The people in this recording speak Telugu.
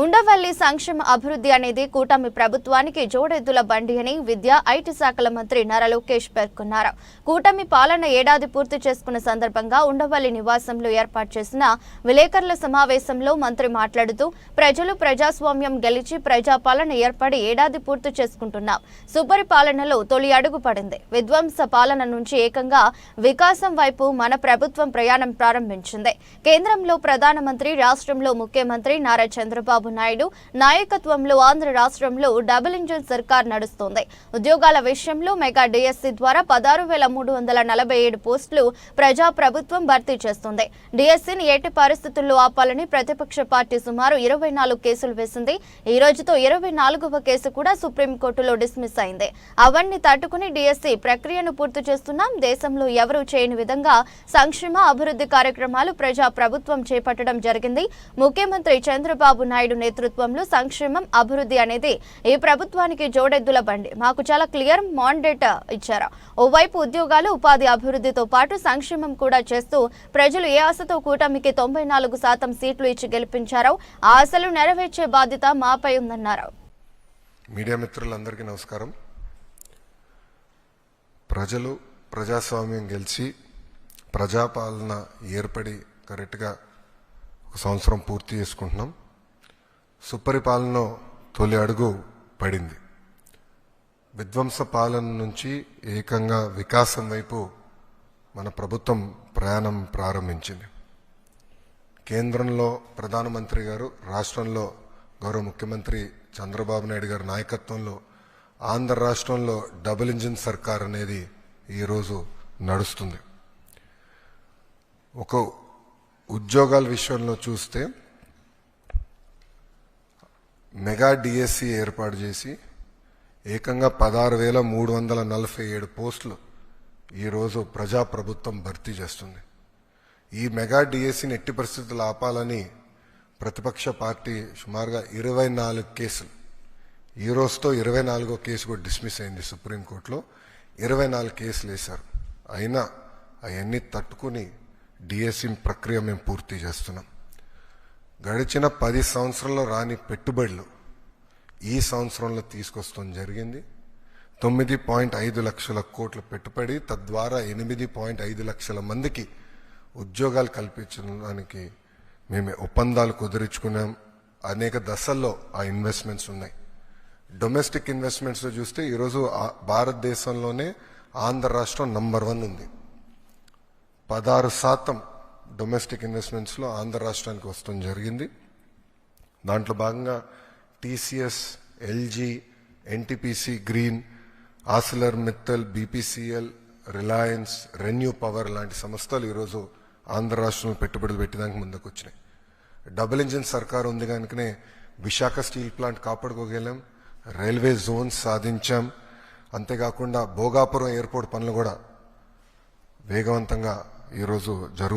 ఉండవల్లి సంక్షేమ అభివృద్ధి అనేది కూటమి ప్రభుత్వానికి జోడెద్దుల బండి అని విద్యా ఐటీ శాఖల మంత్రి నారా లోకేష్ పేర్కొన్నారు. కూటమి పాలన ఏడాది పూర్తి చేసుకున్న సందర్భంగా ఉండవల్లి నివాసంలో ఏర్పాటు చేసిన విలేకరుల సమావేశంలో మంత్రి మాట్లాడుతూ ప్రజలు ప్రజాస్వామ్యం గెలిచి ప్రజాపాలన ఏర్పడి ఏడాది పూర్తి చేసుకుంటున్నాం. సుపరిపాలనలో తొలి అడుగు పడింది. విధ్వంస పాలన నుంచి ఏకంగా వికాసం వైపు మన ప్రభుత్వం ప్రయాణం ప్రారంభించింది. కేంద్రంలో ప్రధానమంత్రి రాష్ట్రంలో ముఖ్యమంత్రి నారా చంద్రబాబు నాయుడు నాయకత్వంలో ఆంధ్ర రాష్ట్రంలో డబుల్ ఇంజిన్ సర్కార్ నడుస్తోంది. ఉద్యోగాల విషయంలో మెగా డిఎస్సి ద్వారా పదహారు వేల మూడు వందల నలభై ఏడు పోస్టులు ప్రజా ప్రభుత్వం భర్తీ చేస్తుంది. డిఎస్సిని ఎట్టి పరిస్థితుల్లో ఆపాలని ప్రతిపక్ష పార్టీ సుమారు ఇరవై నాలుగు కేసులు వేసింది. ఈ రోజుతో ఇరవై నాలుగవ కేసు కూడా సుప్రీంకోర్టులో డిస్మిస్ అయింది. అవన్నీ తట్టుకుని డిఎస్సి ప్రక్రియను పూర్తి చేస్తున్నాం. దేశంలో ఎవరూ చేయని విధంగా సంక్షేమ అభివృద్ధి కార్యక్రమాలు ప్రజా ప్రభుత్వం చేపట్టడం జరిగింది. ముఖ్యమంత్రి చంద్రబాబు నాయుడు నేతృత్వంలో సంక్షేమం అభివృద్ధి అనేది ఈ ప్రభుత్వానికి జోడెద్దుల బండి. మాకు చాలా క్లియర్ మాండేట్ ఇచ్చారు. ఓవైపు ఉద్యోగాలు ఉపాధి అభివృద్ధితో పాటు సంక్షేమం కూడా చేస్తూ ప్రజలు ఏ ఆశతో కూటమికి తొంభై నాలుగు శాతం సీట్లు ఇచ్చి గెలిపించారో ఆ ఆశలు నెరవేర్చే బాధ్యత మాపై ఉందన్నారు. మీడియా మిత్రులందరికీ నమస్కారం. ప్రజలు ప్రజాస్వామ్యం గెలిచి ప్రజాపాలన ఏర్పడి కరెక్ట్గా ఒక సంవత్సరం పూర్తి చేసుకుంటున్నాం. సుపరిపాలన తొలి అడుగు పడింది. విధ్వంస పాలన నుంచి ఏకంగా వికాసం వైపు మన ప్రభుత్వం ప్రయాణం ప్రారంభించింది. కేంద్రంలో ప్రధానమంత్రి గారు రాష్ట్రంలో గౌరవ ముఖ్యమంత్రి చంద్రబాబు నాయుడు గారి నాయకత్వంలో ఆంధ్ర రాష్ట్రంలో డబుల్ ఇంజిన్ సర్కార్ అనేది ఈరోజు నడుస్తుంది. ఒక ఉద్యోగాల విషయంలో చూస్తే మెగా డిఎస్సి ఏర్పాటు చేసి ఏకంగా పదహారు వేల మూడు వందల నలభై ఏడు పోస్టులు ఈరోజు ప్రజాప్రభుత్వం భర్తీ చేస్తుంది. ఈ మెగా డిఎస్సిని ఎట్టి పరిస్థితులు ఆపాలని ప్రతిపక్ష పార్టీ సుమారుగా ఇరవై నాలుగు కేసులు ఈ రోజుతో ఇరవై నాలుగో కేసు కూడా డిస్మిస్ అయింది సుప్రీంకోర్టులో. ఇరవై నాలుగు కేసులు వేశారు. అయినా అవన్నీ తట్టుకుని డిఎస్సి ప్రక్రియ మేము పూర్తి చేస్తున్నాం. గడిచిన పది సంవత్సరాల్లో రాని పెట్టుబడులు ఈ సంవత్సరంలో తీసుకొస్తాం జరిగింది. తొమ్మిది పాయింట్ ఐదు లక్షల కోట్ల పెట్టుబడి తద్వారా ఎనిమిది పాయింట్ ఐదు లక్షల మందికి ఉద్యోగాలు కల్పించడానికి మేము ఒప్పందాలు కుదిరించుకున్నాం. అనేక దశల్లో ఆ ఇన్వెస్ట్మెంట్స్ ఉన్నాయి. డొమెస్టిక్ ఇన్వెస్ట్మెంట్స్లో చూస్తే ఈరోజు ఆ- భారతదేశంలోనే ఆంధ్ర రాష్ట్రం నంబర్ వన్ ఉంది. పదహారు శాతం డొమెస్టిక్ ఇన్వెస్ట్మెంట్స్లో ఆంధ్ర రాష్ట్రానికి వస్తాం జరిగింది. దాంట్లో భాగంగా TCS LG NTPC green Arcelor Mittal BPCL Reliance renew power లాంటి సంస్థలు ఈరోజు ఆంధ్ర రాష్ట్రంలో పెట్టుబడులు పెట్టడానికి ముందుకు వచ్చినాయి డబుల్ ఇంజిన్ సర్కార్ ఉంది కనుకనే విశాఖ స్టీల్ ప్లాంట్ కాపాడుకోగలం రైల్వే జోన్స్ సాధించాం. అంతేకాకుండా భోగాపురం ఎయిర్పోర్ట్ పనులు కూడా వేగవంతంగా ఈరోజు జరుగుతుంది